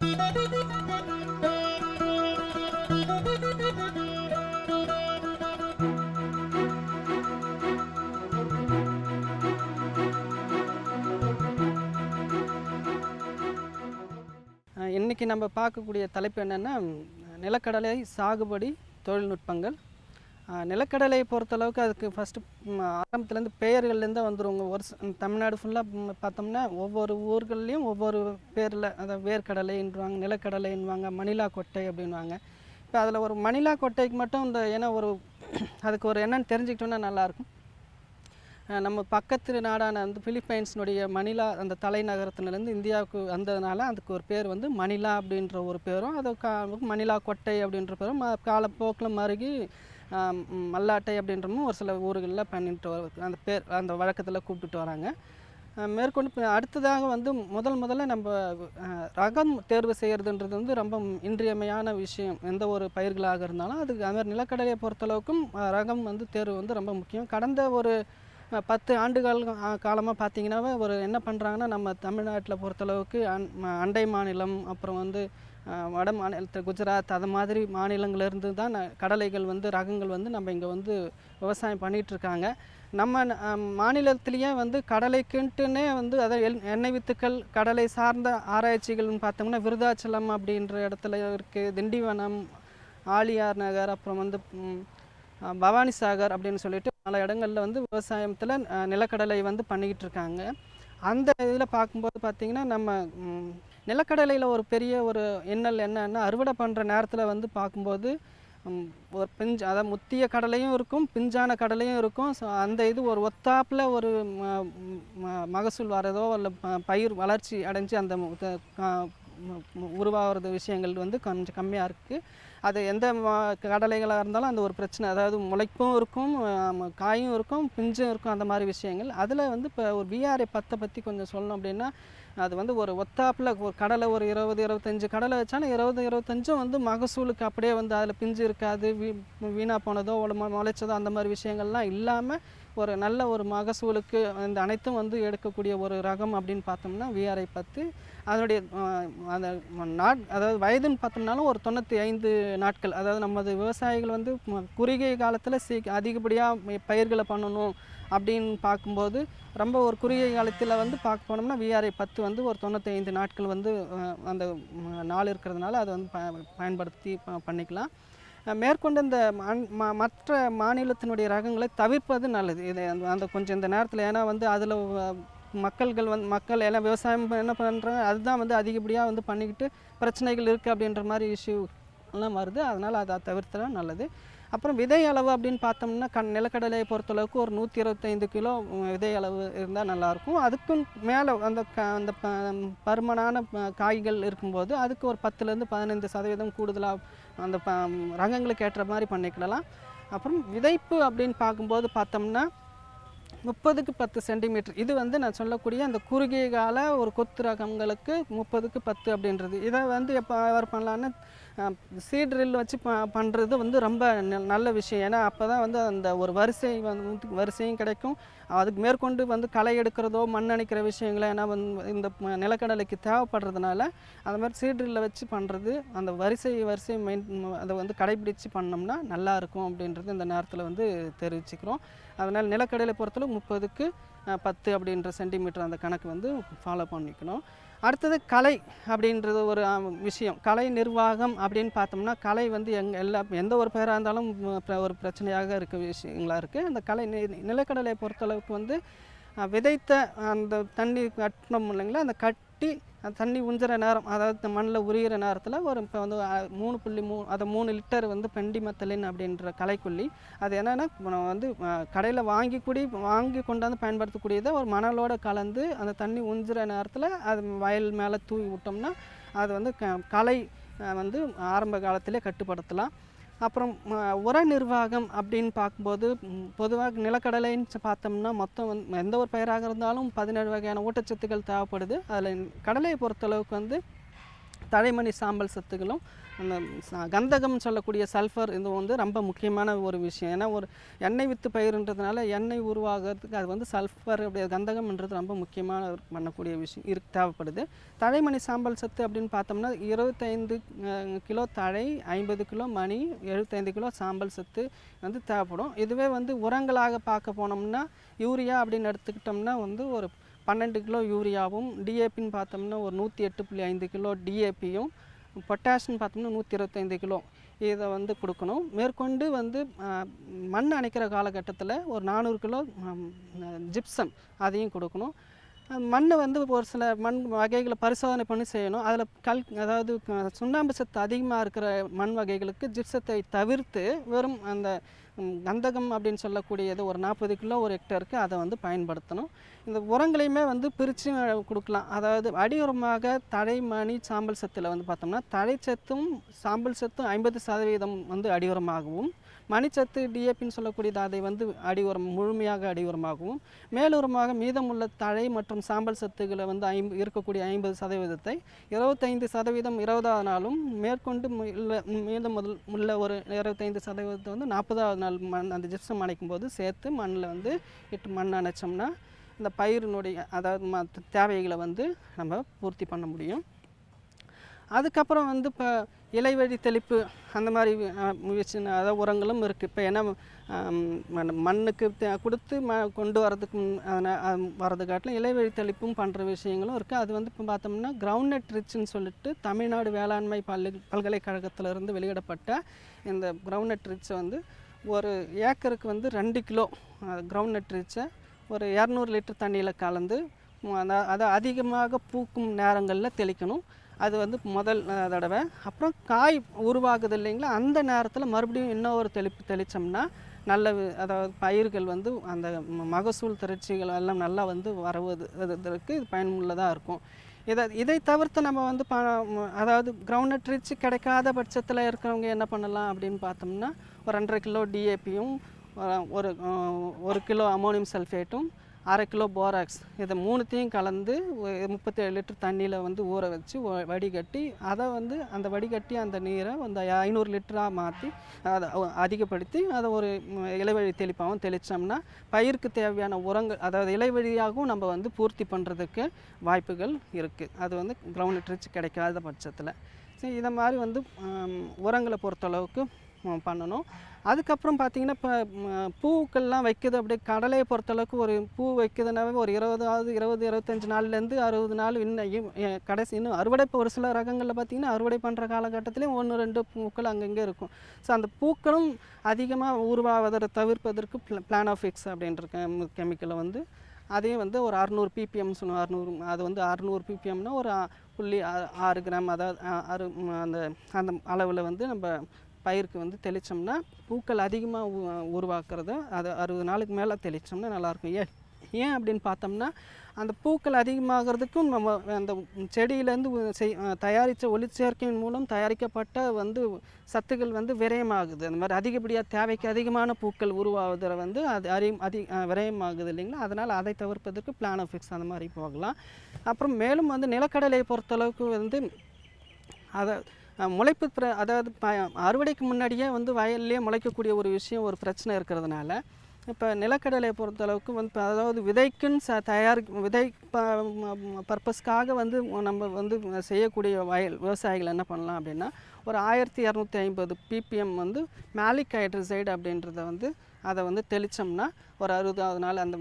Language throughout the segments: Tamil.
இன்றைக்கி இன்னைக்கு நம்ம பார்க்கக்கூடிய தலைப்பு என்னென்னா நிலக்கடலை சாகுபடி தொழில்நுட்பங்கள். நிலக்கடலை பொறுத்தளவுக்கு அதுக்கு ஃபஸ்ட்டு ஆரம்பத்துலேருந்து பெயர்கள்லேருந்து வந்துருங்க. ஒரு தமிழ்நாடு ஃபுல்லாக பார்த்தோம்னா ஒவ்வொரு ஊர்கள்லேயும் ஒவ்வொரு பேரில் அதாவது வேர்க்கடலைன்றாங்க நிலக்கடலைன்னுவாங்க மணிலா கொட்டை அப்படின்வாங்க இப்போ அதில் ஒரு மணிலா கொட்டைக்கு மட்டும் இந்த ஏன்னா ஒரு அதுக்கு ஒரு என்னன்னு தெரிஞ்சுக்கிட்டோம்னா நல்லாயிருக்கும். நம்ம பக்கத்து நாடான வந்து பிலிப்பைன்ஸினுடைய மணிலா அந்த தலைநகரத்துலேருந்து இந்தியாவுக்கு வந்ததுனால அதுக்கு ஒரு பேர் வந்து மணிலா அப்படின்ற ஒரு பேரும் அது கா மணிலா கொட்டை அப்படின்ற பேரும் காலப்போக்கில் மருகி மல்லாட்டை அப்படின்றமும் ஒரு சில ஊர்களில் பண்ணிட்டு வர அந்த பேர் அந்த வழக்கத்தில் கூப்பிட்டுட்டு வராங்க. மேற்கொண்டு அடுத்ததாக வந்து முதல் முதல்ல நம்ம ரகம் தேர்வு செய்கிறதுன்றது வந்து ரொம்ப இன்றியமையான விஷயம். எந்த ஒரு பயிர்களாக இருந்தாலும் அதுக்கு அது மாதிரி நிலக்கடலையை பொறுத்தளவுக்கும் ரகம் வந்து தேர்வு வந்து ரொம்ப முக்கியம். கடந்த ஒரு பத்து ஆண்டுகள் காலமாக பார்த்தீங்கன்னாவே ஒரு என்ன பண்ணுறாங்கன்னா நம்ம தமிழ்நாட்டில் பொறுத்தளவுக்கு அன் அண்டை மாநிலம் அப்புறம் வந்து வட மாநிலத்தில் குஜராத் அது மாதிரி மாநிலங்கள்லேருந்து தான் கடலைகள் வந்து ரகங்கள் வந்து நம்ம இங்கே வந்து விவசாயம் பண்ணிகிட்ருக்காங்க இருக்காங்க நம்ம மாநிலத்திலேயே வந்து கடலைக்குன்ட்டுனே வந்து அதாவது எல் எண்ணெய் வித்துக்கள் கடலை சார்ந்த ஆராய்ச்சிகள்னு பார்த்தோம்னா விருதாச்சலம் அப்படின்ற இடத்துல இருக்குது திண்டிவனம் ஆலியார் நகர் அப்புறம் வந்து பவானி சாகர் அப்படின்னு சொல்லிட்டு பல இடங்களில் வந்து விவசாயத்தில் நிலக்கடலை வந்து பண்ணிக்கிட்டு இருக்காங்க அந்த இதில் பார்க்கும்போது பார்த்திங்கன்னா நம்ம நிலக்கடலையில் ஒரு பெரிய ஒரு எண்ணல் என்னன்னா அறுவடை பண்ணுற நேரத்தில் வந்து பார்க்கும்போது ஒரு பிஞ்சு அதாவது முத்திய கடலையும் இருக்கும் பிஞ்சான கடலையும் இருக்கும். ஸோ அந்த இது ஒரு ஒத்தாப்பில் ஒரு ம- ம- மகசூல் வரதோ இல்லை பயிர் வளர்ச்சி அடைஞ்சு அந்த உருவாகிறது விஷயங்கள் வந்து கொஞ்சம் கம்மியாக இருக்குது அது எந்த கடலைகளாக இருந்தாலும் அந்த ஒரு பிரச்சனை. அதாவது முளைப்பும் இருக்கும் காயும் இருக்கும் பிஞ்சும் இருக்கும் அந்த மாதிரி விஷயங்கள். அதில் வந்து இப்போ ஒரு விஆர்ஐ பத்தை பற்றி கொஞ்சம் சொல்லணும் அப்படின்னா அது வந்து ஒரு ஒத்தாப்பில் ஒரு கடலை ஒரு இருபது இருபத்தஞ்சு கடலை வச்சாலும் இருபது இருபத்தஞ்சும் வந்து மகசூலுக்கு அப்படியே வந்து அதில் பிஞ்சு இருக்காது வீ வீணாக போனதோ முளைச்சதோ அந்த மாதிரி விஷயங்கள்லாம் இல்லாமல் ஒரு நல்ல ஒரு மகசூலுக்கு இந்த அனைத்தும் வந்து எடுக்கக்கூடிய ஒரு ரகம் அப்படின்னு பார்த்தோம்னா விஆர்ஐ பத்து. அதனுடைய அந்த நாட் அதாவது வயதுன்னு பார்த்தோம்னாலும் ஒரு தொண்ணூற்றி ஐந்து நாட்கள். அதாவது நமது விவசாயிகள் வந்து குறுகிய காலத்தில் சீ அதிகப்படியாக பயிர்களை பண்ணணும் அப்படின்னு பார்க்கும்போது ரொம்ப ஒரு குறுகிய காலத்தில் வந்து பார்க்க போனோம்னா விஆர்ஐ பத்து வந்து ஒரு தொண்ணூற்றி ஐந்து நாட்கள் வந்து அந்த நாள் இருக்கிறதுனால அதை வந்து ப பயன்படுத்தி ப- பண்ணிக்கலாம். மேற்கொண்டு இந்த மண்- மற்ற மாநிலத்தினுடைய ரகங்களை தவிர்ப்பது நல்லது. இது அந்த- அந்த கொஞ்சம் இந்த நேரத்தில் ஏன்னா வந்து அதில் மக்கள்கள் வந்து மக்கள் எல்லாம் விவசாயம் என்ன பண்ணுறாங்க அதுதான் வந்து அதிகப்படியாக வந்து பண்ணிக்கிட்டு பிரச்சனைகள் இருக்குது அப்படின்ற மாதிரி இஷ்யூ எல்லாம் வருது. அதனால் அதை தவிர்த்தலாம் நல்லது. அப்புறம் விதை அளவு அப்படின்னு பார்த்தோம்னா கண் நிலக்கடலையை பொறுத்தளவுக்கு ஒரு நூற்றி இருபத்தைந்து கிலோ விதை அளவு இருந்தால் நல்லாயிருக்கும் அதுக்கும் மேலே அந்த க அந்த ப- பருமனான காய்கள் இருக்கும்போது அதுக்கு ஒரு பத்துலேருந்து பதினைந்து சதவீதம் கூடுதலாக அந்த ப ரகங்களுக்கு ஏற்ற மாதிரி பண்ணிக்கிடலாம். அப்புறம் விதைப்பு அப்படின்னு பார்க்கும்போது பார்த்தோம்னா முப்பதுக்கு பத்து சென்டிமீட்டர். இது வந்து நான் சொல்லக்கூடிய அந்த குறுகிய கால ஒரு கொத்து ரகங்களுக்கு முப்பதுக்கு பத்து அப்படின்றது. இதை வந்து எப்போ அவர் பண்ணலான்னு சீட் ட்ரில் வச்சு ப பண்ணுறது வந்து ரொம்ப நல்ல விஷயம். ஏன்னா அப்போ தான் வந்து அந்த ஒரு வரிசை வந்து வரிசையும் கிடைக்கும். அதுக்கு மேற்கொண்டு வந்து களை எடுக்கிறதோ மண் அணைக்கிற விஷயங்களை ஏன்னா வந்து இந்த நிலக்கடலைக்கு தேவைப்படுறதுனால அந்த மாதிரி சீட் ட்ரில்லை வச்சு பண்ணுறது அந்த வரிசை வரிசை மெயின் அதை வந்து கடைபிடிச்சு பண்ணோம்னா நல்லா இருக்கும் அப்படின்றது இந்த நேரத்தில் வந்து தெரிவிச்சுக்கிறோம். அதனால் நிலக்கடலை பொறுத்தளவு முப்பதுக்கு பத்து அப்படின்ற சென்டிமீட்டர் அந்த கணக்கு வந்து ஃபாலோ பண்ணிக்கணும். அடுத்தது கலை அப்படின்றது ஒரு விஷயம். கலை நிர்வாகம் அப்படின்னு பார்த்தோம்னா கலை வந்து எங் எல்லா எந்த ஒரு பேராக இருந்தாலும் ஒரு பிரச்சனையாக இருக்க விஷயங்களா இருக்குது அந்த கலை நி- நிலக்கடலை பொறுத்தளவுக்கு வந்து விதைத்த அந்த தண்ணி கட்டணும் இல்லைங்களா அந்த கட்டி தண்ணி உஞ்சுற நேரம் அதாவது மண்ணில் உரிகிற நேரத்தில் ஒரு இப்போ வந்து மூணு புள்ளி மூ அதை மூணு லிட்டர் வந்து பெண்டிமெத்தலின் அப்படின்ற கலைக்குள்ளி அது என்னென்னா நம்ம வந்து கடையில் வாங்கி கூடி வாங்கி கொண்டாந்து பயன்படுத்தக்கூடியதை ஒரு மணலோடு கலந்து அந்த தண்ணி உஞ்சுற நேரத்தில் அது வயல் மேலே தூவி விட்டோம்னா அது வந்து க களை வந்து ஆரம்ப காலத்திலே கட்டுப்படுத்தலாம். அப்புறம் உர நிர்வாகம் அப்படின்னு பார்க்கும்போது பொதுவாக நிலக்கடலைன்னு பார்த்தோம்னா மொத்தம் வந்து எந்த ஒரு பயிராக இருந்தாலும் பதினேழு வகையான ஊட்டச்சத்துக்கள் தேவைப்படுது. அதில் கடலையை பொறுத்தளவுக்கு வந்து தழைமணி சாம்பல் சத்துகளும் கந்தகம் சொல்லக்கூடிய சல்ஃபர் இது வந்து ரொம்ப முக்கியமான ஒரு விஷயம். ஏன்னா ஒரு எண்ணெய் வித்து பயிருன்றதுனால எண்ணெய் உருவாகிறதுக்கு அது வந்து சல்ஃபர் அப்படி கந்தகம்ன்றது ரொம்ப முக்கியமான ஒரு பண்ணக்கூடிய விஷயம் இரு தேவைப்படுது. தழைமணி சாம்பல் சத்து அப்படின்னு பார்த்தோம்னா இருபத்தைந்து கிலோ தழை ஐம்பது கிலோ மணி எழுபத்தைந்து கிலோ சாம்பல் சத்து வந்து தேவைப்படும். இதுவே வந்து உரங்களாக பார்க்க போனோம்னா யூரியா அப்படின்னு எடுத்துக்கிட்டோம்னா வந்து ஒரு பன்னெண்டு கிலோ யூரியாவும் டிஏபின்னு பார்த்தோம்னா ஒரு நூற்றி எட்டு புள்ளி ஐந்து கிலோ டிஏபியும் பொட்டாஷ்னு பார்த்தோம்னா நூற்றி இருபத்தைந்து கிலோ. இதை வந்து கொடுக்கணும். மேற்கொண்டு வந்து மண் அணைக்கிற காலகட்டத்தில் ஒரு நானூறு கிலோ ஜிப்சம் அதையும் கொடுக்கணும். மண் வந்து ஒரு சில மண் வகைகளை பரிசோதனை பண்ணி செய்யணும். அதில் கல் அதாவது சுண்ணாம்பு சத்து அதிகமாக இருக்கிற மண் வகைகளுக்கு ஜிப்சத்தை தவிர்த்து வெறும் அந்த கந்தகம் அப்படின்னு சொல்லக்கூடியது ஒரு நாற்பது கிலோ ஒரு ஹெக்டருக்கு அதை வந்து பயன்படுத்தணும். இந்த உரங்களையுமே வந்து பிரித்து கொடுக்கலாம். அதாவது அடி உரமாக தழை மணி சாம்பல் சத்தில் வந்து பார்த்தோம்னா தழைச்சத்தும் சாம்பல் சத்தும் ஐம்பது சதவீதம் வந்து அடி உரமாகவும் மணிச்சத்து டிஏபின்னு சொல்லக்கூடியது அதை வந்து அடி உரம் முழுமையாக அடி உரமாகவும் மேலுரமாக மீதமுள்ள தழை மற்றும் சாம்பல் சத்துக்களை வந்து ஐம்ப இருக்கக்கூடிய ஐம்பது சதவீதத்தை இருபத்தைந்து சதவீதம் இருபதாவது நாளும் மேற்கொண்டு மீதம் முதல் உள்ள ஒரு இருபத்தைந்து சதவீதத்தை வந்து நாற்பதாவது நாள் மண் அந்த ஜிப்சம் அணைக்கும் போது சேர்த்து மண்ணில் வந்து இட்டு மண் அணைச்சோம்னா இந்த பயிரினுடைய அதாவது மற்ற தேவைகளை வந்து நம்ம பூர்த்தி பண்ண முடியும். அதுக்கப்புறம் வந்து இப்போ இலைவழி தெளிப்பு அந்த மாதிரி முயற்சி அதாவது உரங்களும் இருக்குது இப்போ ஏன்னா மண்- மண்ணுக்கு தே- கொடுத்து ம கொண்டு வரதுக்கு முன் வரது காட்டிலும் இலைவழி தெளிப்பும் பண்ணுற விஷயங்களும் இருக்குது அது வந்து இப்போ பார்த்தோம்னா கிரவுண்ட் நட் ரிச்சுன்னு சொல்லிட்டு தமிழ்நாடு வேளாண்மை பல்லு பல்கலைக்கழகத்திலிருந்து வெளியிடப்பட்ட இந்த கிரவுண்ட் நட் ரிச்சை வந்து ஒரு ஏக்கருக்கு வந்து ரெண்டு கிலோ கிரவுண்ட் நட் ரிச்சை ஒரு இரநூறு லிட்டர் தண்ணியில் கலந்து ம- அதை அதிகமாக பூக்கும் நேரங்களில் தெளிக்கணும். அது வந்து முதல் தடவை. அப்புறம் காய் உருவாகுது இல்லைங்களா? அந்த நேரத்தில் மறுபடியும் இன்னொரு தெளிப்பு தெளித்தோம்னா நல்ல அதாவது பயிர்கள் வந்து அந்த மகசூல் திரட்சிகள் எல்லாம் நல்லா வந்து வரவது இதற்கு இது பயனுள்ளதாக இருக்கும். இதை இதை தவிர்த்து நம்ம வந்து ப அதாவது கிரவுண்ட் ட்ரிச்சு கிடைக்காத பட்சத்தில் இருக்கிறவங்க என்ன பண்ணலாம் அப்படின்னு பார்த்தோம்னா ஒரு ரெண்டரை கிலோ டிஏபியும் ஒரு ஒரு கிலோ அமோனியம் சல்ஃபேட்டும் அரை கிலோ போராக்ஸ் இதை மூணுத்தையும் கலந்து முப்பத்தேழு லிட்டர் தண்ணியில் வந்து ஊற வச்சு வ- வடிகட்டி அதை வந்து அந்த வடிகட்டி அந்த நீரை அந்த ஐநூறு லிட்டராக மாற்றி அதை அதிகப்படுத்தி அதை ஒரு இலைவழி தெளிப்பாகவும் தெளித்தோம்னா பயிருக்கு தேவையான உரங்கள் அதாவது இலைவழியாகவும் நம்ம வந்து பூர்த்தி பண்ணுறதுக்கு வாய்ப்புகள் இருக்குது அது வந்து கிரவுண்ட் ரிச் கிடைக்காத பட்சத்தில். சரி இதை மாதிரி வந்து உரங்களை பொறுத்தளவுக்கு பண்ணணும். அதுக்கப்புறம் பார்த்தீங்கன்னா இப்போ பூக்கள்லாம் வைக்கிறது அப்படியே கடலையை பொறுத்தளவுக்கு ஒரு பூ வைக்கிறதுனாவே ஒரு இருபதாவது இருபது இருபத்தஞ்சி நாள்லேருந்து அறுபது நாள் இன்னும் கடைசி இன்னும் அறுவடை இப்போ ஒரு சில ரகங்களில் பார்த்தீங்கன்னா அறுவடை பண்ணுற காலகட்டத்திலையும் ஒன்று ரெண்டு பூக்கள் அங்கங்கே இருக்கும். ஸோ அந்த பூக்களும் அதிகமாக உருவாவதை தவிர்ப்பதற்கு பிளான் ஆஃப் எக்ஸ் அப்படின்ற கெமிக்கலை வந்து. அதையும் வந்து ஒரு அறநூறு பிபிஎம் சொல்லுவோம் அறநூறு அது வந்து அறநூறு பிபிஎம்னா ஒரு புள்ளி ஆ- ஆறு கிராம் அதாவது ஆறு அந்த அந்த அளவில் வந்து நம்ம பயிருக்கு வந்து தெளித்தோம்னா பூக்கள் அதிகமாக உருவாக்குறது அது அறுபது நாளுக்கு மேலே தெளித்தோம்னா நல்லாயிருக்கும். ஏன் ஏன் அப்படின்னு பார்த்தோம்னா அந்த பூக்கள் அதிகமாகிறதுக்கும் நம்ம அந்த செடியிலேருந்து செய் தயாரித்த ஒளிச்சேர்க்கையின் மூலம் தயாரிக்கப்பட்ட வந்து சத்துக்கள் வந்து விரயமாகுது. அந்த மாதிரி அதிகப்படியாக தேவைக்கு அதிகமான பூக்கள் உருவாவதில் வந்து அது அறி அதி விரயமாகுது இல்லைங்களா? அதனால் அதை தவிர்ப்பதற்கு பிளான் ஆஃப் ஃபிக்ஸ் அந்த மாதிரி போகலாம். அப்புறம் மேலும் வந்து நிலக்கடலையை பொறுத்தளவுக்கு வந்து அதை முளைப்பு பிர அதாவது ப அறுவடைக்கு முன்னாடியே வந்து வயல்லே முளைக்கக்கூடிய ஒரு விஷயம் ஒரு பிரச்சனை இருக்கிறதுனால இப்போ நிலக்கடலையை பொறுத்தளவுக்கு வந்து இப்போ அதாவது விதைக்குன்னு ச தயார் விதை ப பர்பஸ்க்காக வந்து நம்ம வந்து செய்யக்கூடிய வயல் விவசாயிகள் என்ன பண்ணலாம் அப்படின்னா ஒரு ஆயிரத்தி இரநூத்தி ஐம்பது பிபிஎம் வந்து மேலிக் ஹைட்ரசைடு அப்படின்றத வந்து அதை வந்து தெளித்தோம்னா ஒரு அறுபதாவது நாள் அந்த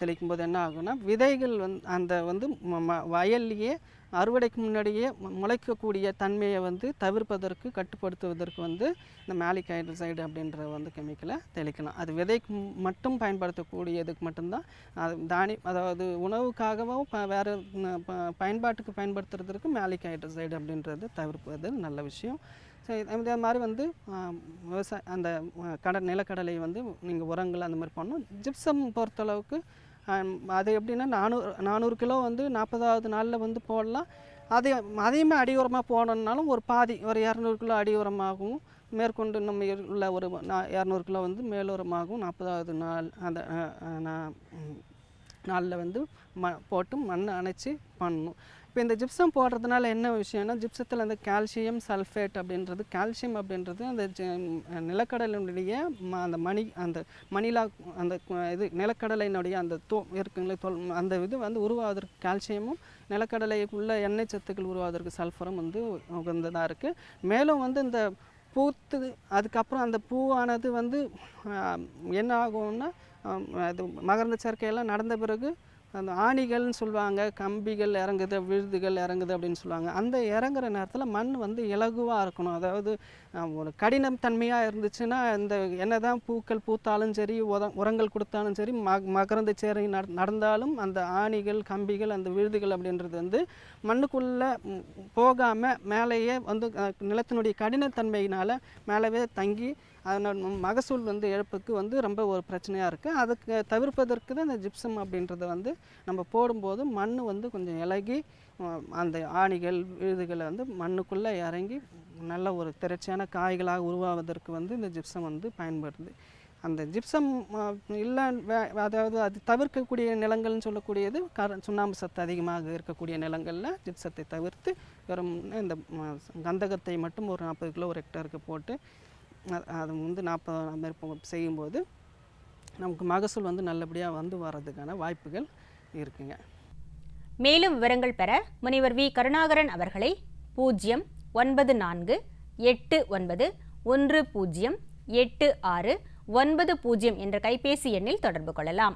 தெளிக்கும் போது என்ன ஆகும்னா விதைகள் வந்து அந்த வந்து ம- ம- வயல்லையே அறுவடைக்கு முன்னாடியே முளைக்கக்கூடிய தன்மையை வந்து தவிர்ப்பதற்கு கட்டுப்படுத்துவதற்கு வந்து இந்த மேலிக் ஹைட்ரசைடு அப்படின்ற வந்து கெமிக்கலை தெளிக்கலாம். அது விதைக்கு மட்டும் பயன்படுத்தக்கூடியதுக்கு மட்டும்தான் அது தானி அதாவது உணவுக்காகவும் வேறு பயன்பாட்டுக்கு பயன்படுத்துறதுக்கு மேலிக் ஹைட்ரசைடு அப்படின்றது தவிர்ப்பது நல்ல விஷயம். இதே மாதிரி வந்து விவசாய அந்த கடை கடல் நிலக்கடலை வந்து நீங்கள் உரங்கள் அந்த மாதிரி பண்ணணும். ஜிப்சம் பொறுத்தளவுக்கு அது எப்படின்னா நானூறு நானூறு கிலோ வந்து நாற்பதாவது நாளில் வந்து போடலாம். அதே அதையுமே அடி உரமாக போடணுன்னாலும் ஒரு பாதி ஒரு இரநூறு கிலோ அடி உரமாகவும் மேற்கொண்டு நம்ம உள்ள ஒரு இரநூறு கிலோ வந்து மேலுரமாகவும் நாற்பதாவது நாள் அந்த நான் நாளில் வந்து ம போட்டு மண் அணைச்சி பண்ணணும். இப்போ இந்த ஜிப்சம் போடுறதுனால என்ன விஷயம்னா ஜிப்சத்தில் அந்த கால்சியம் சல்ஃபேட் அப்படின்றது கால்சியம் அப்படின்றது அந்த நிலக்கடலினுடைய ம- அந்த மணி அந்த மணிலா அந்த இது நிலக்கடலையினுடைய அந்த தோ இருக்குங்களே தொல் அந்த இது வந்து உருவாவதற்கு கால்சியமும் நிலக்கடலைக்குள்ள எண்ணெய் சத்துக்கள் உருவாவதற்கு சல்ஃபரும் வந்து உகந்ததாக இருக்குது மேலும் வந்து இந்த பூத்து அதுக்கப்புறம் அந்த பூவானது வந்து என்ன ஆகும்னா அது மகரந்த சேர்க்கையெல்லாம் நடந்த பிறகு அந்த ஆணிகள்னு சொல்லுவாங்க கம்பிகள் இறங்குது விழுதுகள் இறங்குது அப்படின்னு சொல்லுவாங்க. அந்த இறங்குற நேரத்தில் மண் வந்து இலகுவாக இருக்கணும். அதாவது ஒரு கடினம் தன்மையாக இருந்துச்சுன்னா இந்த என்னதான் பூக்கள் பூத்தாலும் சரி உர உரங்கள் கொடுத்தாலும் சரி ம மகரந்த சேரை நட நடந்தாலும் அந்த ஆணிகள் கம்பிகள் அந்த விழுதுகள் அப்படின்றது வந்து மண்ணுக்குள்ளே போகாமல் மேலேயே வந்து நிலத்தினுடைய கடினத்தன்மையினால் மேலவே தங்கி அதனால் மகசூல் வந்து இழப்புக்கு வந்து ரொம்ப ஒரு பிரச்சனையாக இருக்குது அதுக்கு தவிர்ப்பதற்கு தான் இந்த ஜிப்சம் அப்படின்றத வந்து நம்ம போடும்போது மண் வந்து கொஞ்சம் இலகி அந்த ஆணிகள் விழுதுகளை வந்து மண்ணுக்குள்ளே இறங்கி நல்ல ஒரு திரட்சியான காய்களாக உருவாவதற்கு வந்து இந்த ஜிப்சம் வந்து பயன்படுது. அந்த ஜிப்சம் இல்லை அதாவது அது தவிர்க்கக்கூடிய நிலங்கள்னு சொல்லக்கூடியது கர சுண்ணாம்பு சத்து அதிகமாக இருக்கக்கூடிய நிலங்களில் ஜிப்சத்தை தவிர்த்து வெறும் இந்த கந்தகத்தை மட்டும் ஒரு நாற்பது கிலோ ஒரு ஹெக்டருக்கு போட்டு அது வந்து நாற்பது அந்த மாதிரி செய்யும்போது நமக்கு மகசூல் வந்து நல்லபடியாக வந்து வர்றதுக்கான வாய்ப்புகள் இருக்குங்க. மேலும் விவரங்கள் பெற முனைவர் வி. கருணாகரன் அவர்களை பூஜ்ஜியம் ஒன்பது நான்கு எட்டு ஒன்பது ஒன்று பூஜ்ஜியம் எட்டு ஆறு ஒன்பது பூஜ்ஜியம் என்ற கைபேசி எண்ணில் தொடர்பு கொள்ளலாம்.